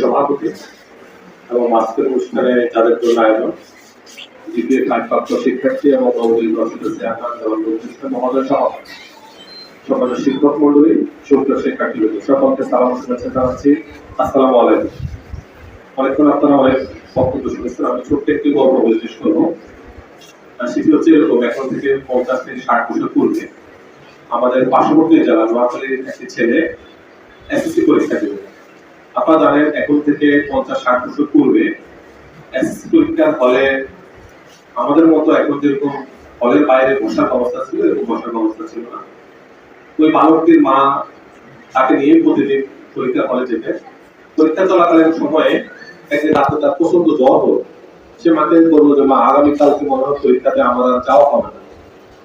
সভাপতি এবং আজকের অনুষ্ঠানে যাদের জন্য আয়োজন, দ্বিতীয় প্রাপ্ত শিক্ষার্থী এবং মহোদয় সহ শিক্ষক মন্ডলী সুপ্রিয় শিক্ষার্থী সকলকে সালাম শুভেচ্ছা জানাচ্ছি। আসসালামু আলাইকুম। অনেকক্ষণ আপনারা অনেক বক্তব্য শুনেছেন আমি ছোট্ট একটি গল্প বলে করব। সেটি হচ্ছে এরকম, এখন থেকে পঞ্চাশ থেকে ষাট বছর পূর্বে আমাদের পার্শ্ববর্তী জেলা নোয়াখালীর একটি ছেলে এসএসসি পরীক্ষা দেবে। আপনারা জানেন এখন থেকে পঞ্চাশ ষাট বছর পূর্বে এসএসসি পরীক্ষার হলে আমাদের মতো এখন যেরকম হলের বাইরে বসার ব্যবস্থা ছিল, এরকম বসার ব্যবস্থা ছিল না। ওই বালকটির মা তাকে নিয়ে প্রতিদিন পরীক্ষা হলে যেতে। পরীক্ষা চলাকালীন সময়ে একদিন রাতে তার প্রচণ্ড জ্বর হলো। সে মাকে বলল যে, মা, আগামীকালকে মনে হয় পরীক্ষাতে আমার আর যাওয়া হবে না।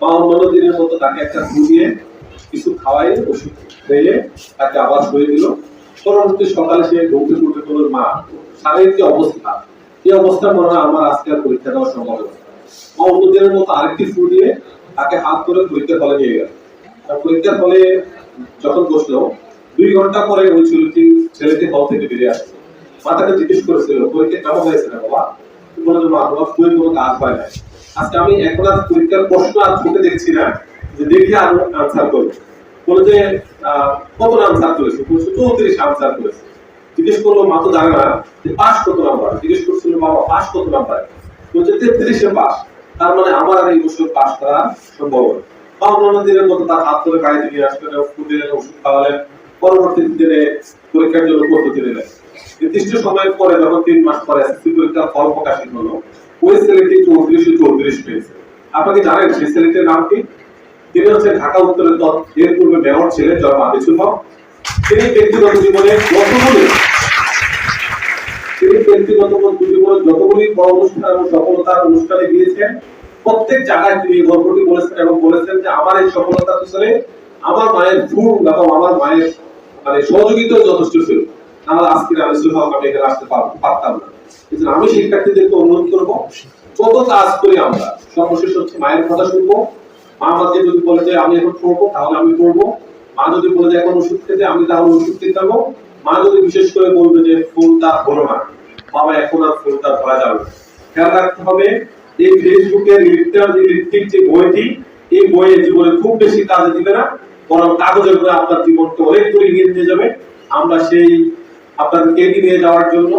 মা অন্যান্য দিনের মতো তাকে একটা দিয়ে কিছু খাওয়াই ওষুধ খেয়ে তাকে আবার শুয়ে দিল। পরবর্তী সকালে সে ঘুমতে ঘুরতে তোর মা, শারীরিক যে অবস্থা? এই অবস্থা মনে হয় আমার আজকে আর পরীক্ষা দেওয়া সম্ভব হবে। মা মতো আরেকটি ফু দিয়ে তাকে হাত ধরে পরীক্ষার ফলে নিয়ে গেল। পরীক্ষার হলে যখন বসল, দুই ঘণ্টা পরে ওই ছেলেটি ছেলেটি হল থেকে বেরিয়ে আসছে। মা তাকে জিজ্ঞেস করেছিল, পরীক্ষা কেমন হয়েছে না বাবা? বলে মা, তোমার ফুয়ে কোনো কাজ হয় না আজকে আমি এখন আর পরীক্ষার প্রশ্ন আর ফুটে দেখছি না। যে আনসার করব। বলে যে কত আনসার করেছে? বলছে, চৌত্রিশ আনসার করেছে। জিজ্ঞেস করল, মা তো জানে না যে পাস কত নাম্বার জিজ্ঞেস করছিল, বাবা পাস কত নাম্বার বলছে, তেত্রিশে পাস তার মানে আমার আর এই বছর পাস করা সম্ভব বা অন্যান্য দিনের মতো তার হাত ধরে গাড়িতে নিয়ে আসলেন ওষুধ খাওয়ালেন। পরবর্তী দিনে পরীক্ষার জন্য প্রস্তুতি নিলেন। নির্দিষ্ট সময়ের পরে, যখন তিন মাস পরে এসএসসি পরীক্ষার ফল প্রকাশিত হলো, ওই ছেলেটি চৌত্রিশে চৌত্রিশ পেয়েছে। আপনাকে জানেন সেই ছেলেটির নাম কি? তিনি হচ্ছে ঢাকা উত্তরের দল, এর পূর্বে মেয়র ছিলেন জনাব আদিসুল হক। তিনি ব্যক্তিগত জীবনে যতগুলি তিনি ব্যক্তিগত জীবনে যতগুলি অনুষ্ঠান এবং সফলতার অনুষ্ঠানে গিয়েছেন, প্রত্যেক জায়গায় তিনি গল্পটি বলেছেন এবং বলেছেন যে, আমার এই সফলতার পিছনে আমার মায়ের ফুল এবং আমার মায়ের মানে সহযোগিতা যথেষ্ট ছিল। আমার আজকের আনিসুল হক আমি এখানে আসতে পারতাম না। আমি শিক্ষার্থীদেরকে অনুরোধ করব, যত কাজ করি আমরা, সর্বশেষ হচ্ছে মায়ের কথা শুনব। মা আমাকে যদি বলে যে আমি এখন পড়ব, তাহলে আমি পড়ব। মা যদি বলে যে এখন ওষুধ খেতে, আমি তাহলে ওষুধ খেতে মা যদি বিশেষ করে বলবে যে ফুলটা হলো না, বাবা এখন আর ফুলটা ধরা যাবে খেয়াল রাখতে হবে, এই ফেসবুকের ইলেকট্রিক যে বইটি, এই বইয়ে জীবনে খুব বেশি কাজে দিবে না, বরং কাগজের বই আপনার জীবনকে অনেক দূরে এগিয়ে নিয়ে যাবে। আমরা সেই আপনাদেরকে এগিয়ে নিয়ে যাওয়ার জন্য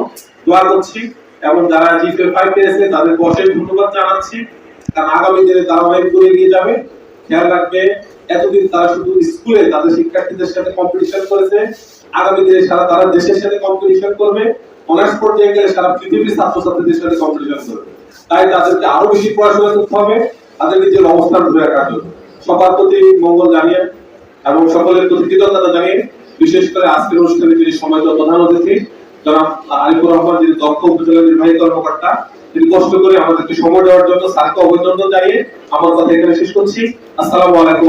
দোয়া করছি, এবং যারা জিপে ফাইভ পেয়েছে তাদেরকে অশেষ ধন্যবাদ জানাচ্ছি। আগামী দিনে তারা অনেক দূরে এগিয়ে যাবে। খেয়াল রাখবে, এতদিন তারা শুধু স্কুলে তাদের শিক্ষার্থীদের সাথে কম্পিটিশন করেছে। আগামী দিনে সারা তারা দেশের সাথে কম্পিটিশন করবে। অনার্স পর্যায়ে গেলে সারা পৃথিবীর ছাত্রছাত্রীদের সাথে কম্পিটিশন করবে। তাই তাদেরকে আরও বেশি পড়াশোনা করতে হবে। তাদের নিজের অবস্থান ধরে রাখার জন্য। সবার প্রতি মঙ্গল জানিয়ে এবং সকলের প্রতি কৃতজ্ঞতা জানিয়ে বিশেষ করে আজকের অনুষ্ঠানে যিনি সময় প্রধান অতিথি জনাব দক্ষ উপজেলা নির্বাহী কর্মকর্তা, তিনি কষ্ট করে আমাদেরকে সময় দেওয়ার জন্য আমার কথা এখানে শেষ করছি। আসসালামু আলাইকুম